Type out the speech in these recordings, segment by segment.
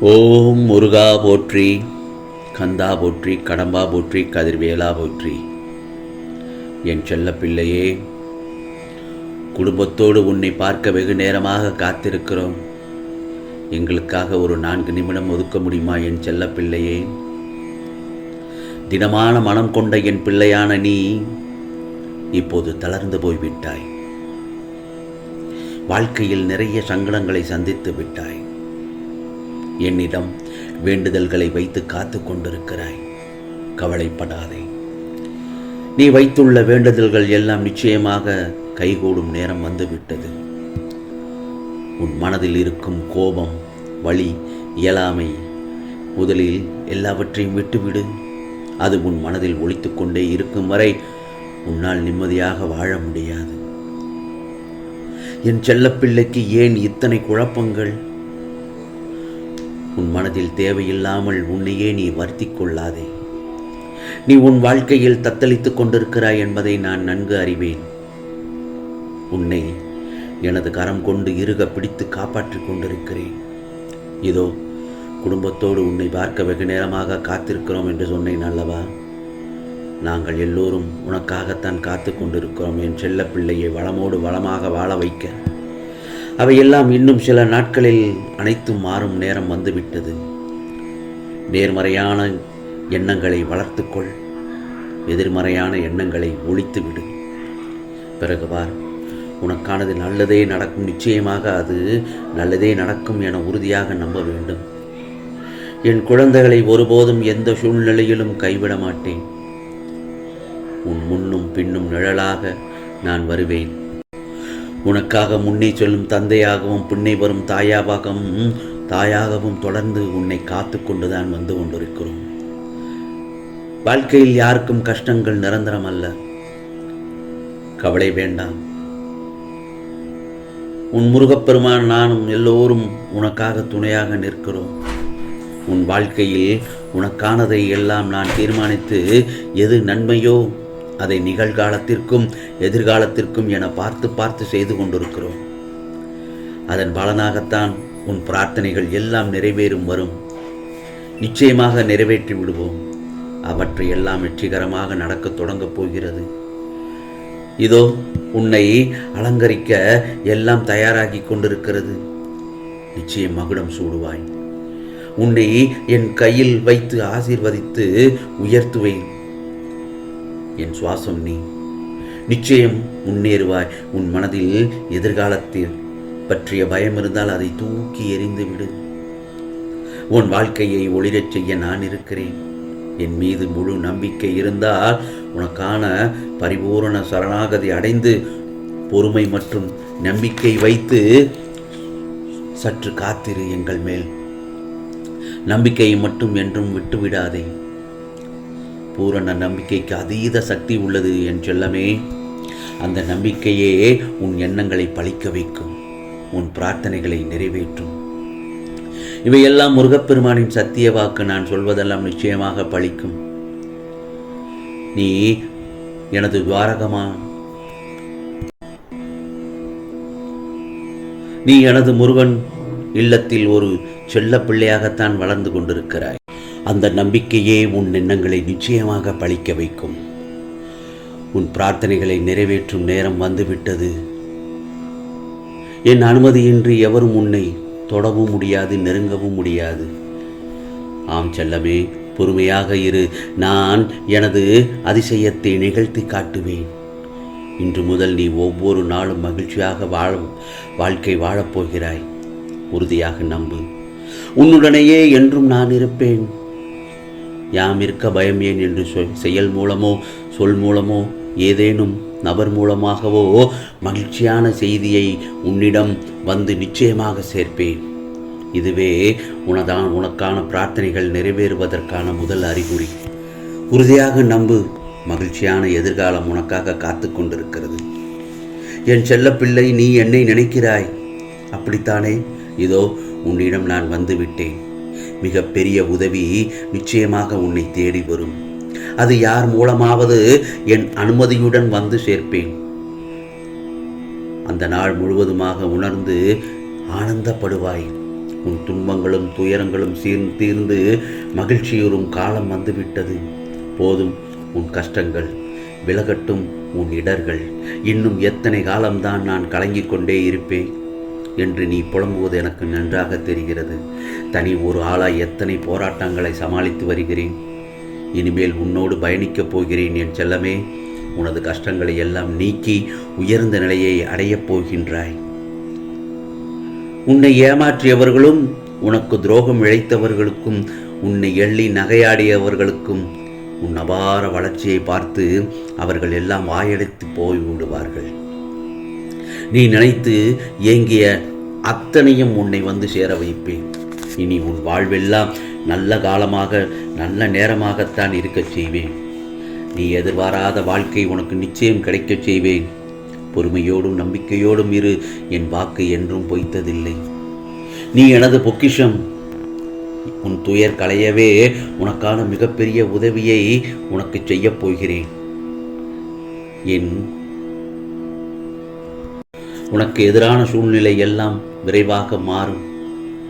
ஓம் முருகா போற்றி கந்தா போற்றி கடம்பா போற்றி கதிர்வேலா போற்றி. என் செல்ல பிள்ளையே குடும்பத்தோடு உன்னை பார்க்க வெகு நேரமாக காத்திருக்கிறோம். எங்களுக்காக ஒரு நான்கு நிமிடம் ஒதுக்க முடியுமா என் செல்ல பிள்ளையே? திடமான மனம் கொண்ட என் பிள்ளையான நீ இப்போது தளர்ந்து போய்விட்டாய். வாழ்க்கையில் நிறைய சங்கடங்களை சந்தித்து விட்டாய். என்னிடம் வேண்டுதல்களை வைத்து காத்து கொண்டிருக்கிறாய். கவலைப்படாதே. நீ வைத்துள்ள வேண்டுதல்கள் எல்லாம் நிச்சயமாக கைகூடும் நேரம் வந்துவிட்டது. உன் மனதில் இருக்கும் கோபம் வழி இயலாமை முதலில் எல்லாவற்றையும் விட்டுவிடு. அது உன் மனதில் ஒழித்து கொண்டே இருக்கும் வரை உன்னால் நிம்மதியாக வாழ முடியாது. என் செல்லப்பிள்ளைக்கு ஏன் இத்தனை குழப்பங்கள்? உன் மனதில் தேவையில்லாமல் உன்னையே நீ வருத்திக் கொள்ளாதே. நீ உன் வாழ்க்கையில் தத்தளித்துக் கொண்டிருக்கிறாய் என்பதை நான் நன்கு அறிவேன். உன்னை எனது கரம் கொண்டு இருக பிடித்து காப்பாற்றிக் கொண்டிருக்கிறேன். இதோ குடும்பத்தோடு உன்னை பார்க்க வெகு நேரமாக காத்திருக்கிறோம் என்று சொன்னேன் அல்லவா? நாங்கள் எல்லோரும் உனக்காகத்தான் காத்து கொண்டிருக்கிறோம். என் செல்ல பிள்ளையை வளமோடு வளமாக வாழ வைக்க. அவையெல்லாம் இன்னும் சில நாட்களில் அனைத்தும் மாறும் நேரம் வந்துவிட்டது. நேர்மறையான எண்ணங்களை வளர்த்துக்கொள். எதிர்மறையான எண்ணங்களை ஒழித்துவிடு. பிறகு பார் உனக்கானது நல்லதே நடக்கும். நிச்சயமாக அது நல்லதே நடக்கும் என உறுதியாக நம்ப வேண்டும். என் குழந்தைகளை ஒருபோதும் எந்த சூழ்நிலையிலும் கைவிட மாட்டேன். உன் முன்னும் பின்னும் நிழலாக நான் வருவேன். உனக்காக முன்னே சொல்லும் தந்தையாகவும் பின்னே வரும் தாயாவாகவும் தாயாகவும் தொடர்ந்து உன்னை காத்து கொண்டுதான் வந்து கொண்டிருக்கிறோம். வாழ்க்கையில் யாருக்கும் கஷ்டங்கள் நிரந்தரம் அல்ல. கவலை வேண்டாம். உன் முருகப்பெருமான் நானும் எல்லோரும் உனக்காக துணையாக நிற்கிறோம். உன் வாழ்க்கையில் உனக்கானதை எல்லாம் நான் தீர்மானித்து எது நன்மையோ அதை நிகழ்காலத்திற்கும் எதிர்காலத்திற்கும் என பார்த்து பார்த்து செய்து கொண்டிருக்கிறோம். அதன் பலனாகத்தான் உன் பிரார்த்தனைகள் எல்லாம் நிறைவேறும் வரும். நிச்சயமாக நிறைவேற்றி விடுவோம். அவற்றை எல்லாம் வெற்றிகரமாக நடக்கத் தொடங்கப் போகிறது. இதோ உன்னை அலங்கரிக்க எல்லாம் தயாராகி கொண்டிருக்கிறது. நிச்சயம் மகுடம் சூடுவாய். உன்னை என் கையில் வைத்து ஆசீர்வதித்து உயர்த்துவேன். என் சுவாசம் நீ. நிச்சயம் முன்னேறுவாய். உன் மனதில் எதிர்காலத்தில் பற்றிய பயம் இருந்தால் அதை தூக்கி எறிந்து விடு. உன் வாழ்க்கையை ஒளிரச் செய்ய நான் இருக்கிறேன். என் மீது முழு நம்பிக்கை இருந்தால் உனக்கான பரிபூரண சரணாகதி அடைந்து பொறுமை மற்றும் நம்பிக்கை வைத்து சற்று காத்திரு எங்கள் மேல். நம்பிக்கையை மட்டும் என்றும் விட்டுவிடாதே. பூரண நம்பிக்கைக்கு அதீத சக்தி உள்ளது என் செல்லமே. அந்த நம்பிக்கையே உன் எண்ணங்களை பழிக்க வைக்கும் உன் பிரார்த்தனைகளை நிறைவேற்றும். இவையெல்லாம் முருகப்பெருமானின் சத்திய வாக்கு நான் சொல்வதெல்லாம் நிச்சயமாக பழிக்கும். நீ எனது துவாரகமா? நீ எனது முருகன் இல்லத்தில் ஒரு செல்ல பிள்ளையாகத்தான் வளர்ந்து கொண்டிருக்கிறாய். அந்த நம்பிக்கையே உன் எண்ணங்களை நிச்சயமாக பழிக்க வைக்கும். உன் பிரார்த்தனைகளை நிறைவேற்றும் நேரம் வந்துவிட்டது. என் அனுமதியின்றி எவரும் உன்னை தொடவும் முடியாது நெருங்கவும் முடியாது. ஆம் செல்லமே பொறுமையாக இரு. நான் எனது அதிசயத்தை நிகழ்த்தி காட்டுவேன். இன்று முதல் நீ ஒவ்வொரு நாளும் மகிழ்ச்சியாக வாழ வாழ்க்கை வாழப்போகிறாய். உறுதியாக நம்பு. உன்னுடனேயே என்றும் நான் இருப்பேன். யாம் இருக்க பயம் ஏன் என்று சொல் செயல் மூலமோ சொல் மூலமோ ஏதேனும் நபர் மூலமாகவோ மகிழ்ச்சியான செய்தியை உன்னிடம் வந்து நிச்சயமாக சேர்ப்பேன். இதுவே உனதான் உனக்கான பிரார்த்தனைகள் நிறைவேறுவதற்கான முதல் அறிகுறி. உறுதியாக நம்பு மகிழ்ச்சியான எதிர்காலம் உனக்காக காத்து கொண்டிருக்கிறது. என் செல்லப்பிள்ளை நீ என்னை நினைக்கிறாய்? அப்படித்தானே? இதோ உன்னிடம் நான் வந்துவிட்டேன். மிகப்பெரிய உதவி நிச்சயமாக உன்னை தேடி வரும். அது யார் மூலமாவது என் அனுமதியுடன் வந்து சேர்ப்பேன். அந்த நாள் முழுவதுமாக உணர்ந்து ஆனந்தப்படுவாய். உன் துன்பங்களும் துயரங்களும் சீர் தீர்ந்து மகிழ்ச்சியுறும் காலம் வந்துவிட்டது. போதும் உன் கஷ்டங்கள் விலகட்டும் உன் இடர்கள். இன்னும் எத்தனை காலம்தான் நான் கலங்கிக் கொண்டே இருப்பேன். என்று நீ புலம்புவது எனக்கு நன்றாக தெரிகிறது. தனி ஒரு ஆளாய் எத்தனை போராட்டங்களை சமாளித்து வருகிறேன். இனிமேல் உன்னோடு பயணிக்கப் போகிறேன் என் செல்லமே. உனது கஷ்டங்களை எல்லாம் நீக்கி உயர்ந்த நிலையை அடையப் போகின்றாய். உன்னை ஏமாற்றியவர்களும் உனக்கு துரோகம் இழைத்தவர்களுக்கும் உன்னை எள்ளி நகையாடியவர்களுக்கும் உன் அபார வளர்ச்சியை பார்த்து அவர்கள் எல்லாம் வாயடைத்து போய் விடுவார்கள். நீ நினைத்து ஏங்கிய அத்தனையும் உன்னை வந்து சேர வைப்பேன். இனி உன் வாழ்வெல்லாம் நல்ல காலமாக நல்ல நேரமாகத்தான் இருக்கச் செய்வேன். நீ எதிர்பாராத வாழ்க்கை உனக்கு நிச்சயம் கிடைக்கச் செய்வேன். பொறுமையோடும் நம்பிக்கையோடும் இரு என் வாக்கு என்றும் பொய்த்ததில்லை. நீ எனது பொக்கிஷம். உன் துயர் களையவே உனக்கான மிகப்பெரிய உதவியை உனக்கு செய்யப் போகிறேன். என் உனக்கு எதிரான சூழ்நிலை எல்லாம் விரைவாக மாறும்.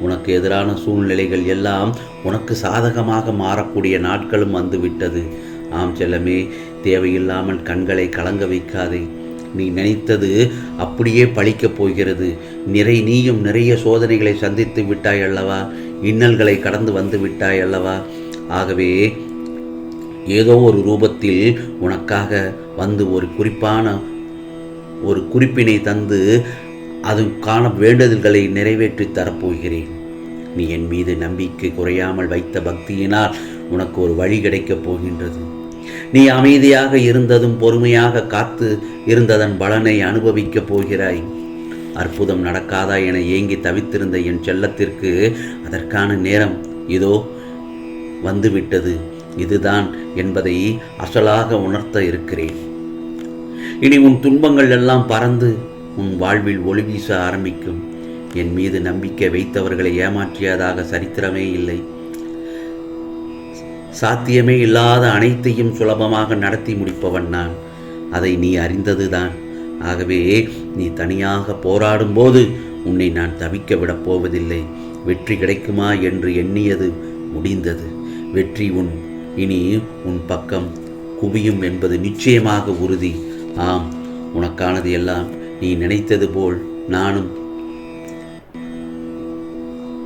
உனக்கு எதிரான சூழ்நிலைகள் எல்லாம் உனக்கு சாதகமாக மாறக்கூடிய நாட்களும் வந்துவிட்டது. ஆம் செல்லமே தேவையில்லாமல் கண்களை கலங்க வைக்காதே. நீ நினைத்தது அப்படியே பழிக்கப் போகிறது. நிறை நீயும் நிறைய சோதனைகளை சந்தித்து விட்டாய் அல்லவா? இன்னல்களை கடந்து வந்து விட்டாய் அல்லவா? ஆகவே ஏதோ ஒரு ரூபத்தில் உனக்காக வந்து ஒரு குறிப்பான ஒரு குறிப்பினை தந்து அதுக்கான வேண்டுதல்களை நிறைவேற்றி தரப்போகிறேன். நீ என் மீது நம்பிக்கை குறையாமல் வைத்த பக்தியினால் உனக்கு ஒரு வழி கிடைக்கப் போகின்றது. நீ அமைதியாக இருந்ததும் பொறுமையாக காத்து இருந்ததன் பலனை அனுபவிக்கப் போகிறாய். அற்புதம் நடக்காதா என ஏங்கி தவித்திருந்த என் செல்லத்திற்கு அதற்கான நேரம் இதோ வந்துவிட்டது. இதுதான் என்பதை அசலாக உணர்த்த இருக்கிறேன். இனி உன் துன்பங்கள் எல்லாம் பறந்து உன் வாழ்வில் ஒளி வீச ஆரம்பிக்கும். என் மீது நம்பிக்கை வைத்தவர்களை ஏமாற்றியதாக சரித்திரமே இல்லை. சாத்தியமே இல்லாத அனைத்தையும் சுலபமாக நடத்தி முடிப்பவன் நான். அதை நீ அறிந்ததுதான். ஆகவே நீ தனியாக போராடும்போது உன்னை நான் தவிக்க விடப் போவதில்லை. வெற்றி கிடைக்குமா என்று எண்ணியது முடிந்தது. வெற்றி உன் இனி உன் பக்கம் குவியும் என்பது நிச்சயமாக உறுதி. ஆம் உனக்கானது எல்லாம் நீ நினைத்தது போல் நானும்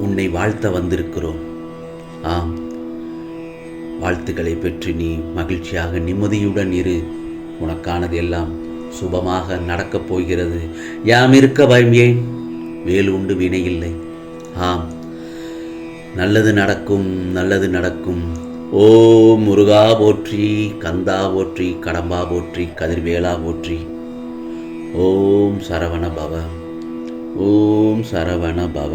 உன்னை வாழ்த்த வந்திருக்கிறோம். ஆம் வாழ்த்துக்களை பெற்று நீ மகிழ்ச்சியாக நிம்மதியுடன் இரு. உனக்கானது எல்லாம் சுபமாக நடக்கப் போகிறது. யாம் இருக்க பயம் ஏன்? வேல் உண்டு வினையில்லை. ஆம் நல்லது நடக்கும் நல்லது நடக்கும். ஓ முருகா போற்றி கந்தா போற்றி கடம்பா போற்றி கதிர்வேலா போற்றி. ஓம் சரவண பவ. ஓம் சரவண பவ.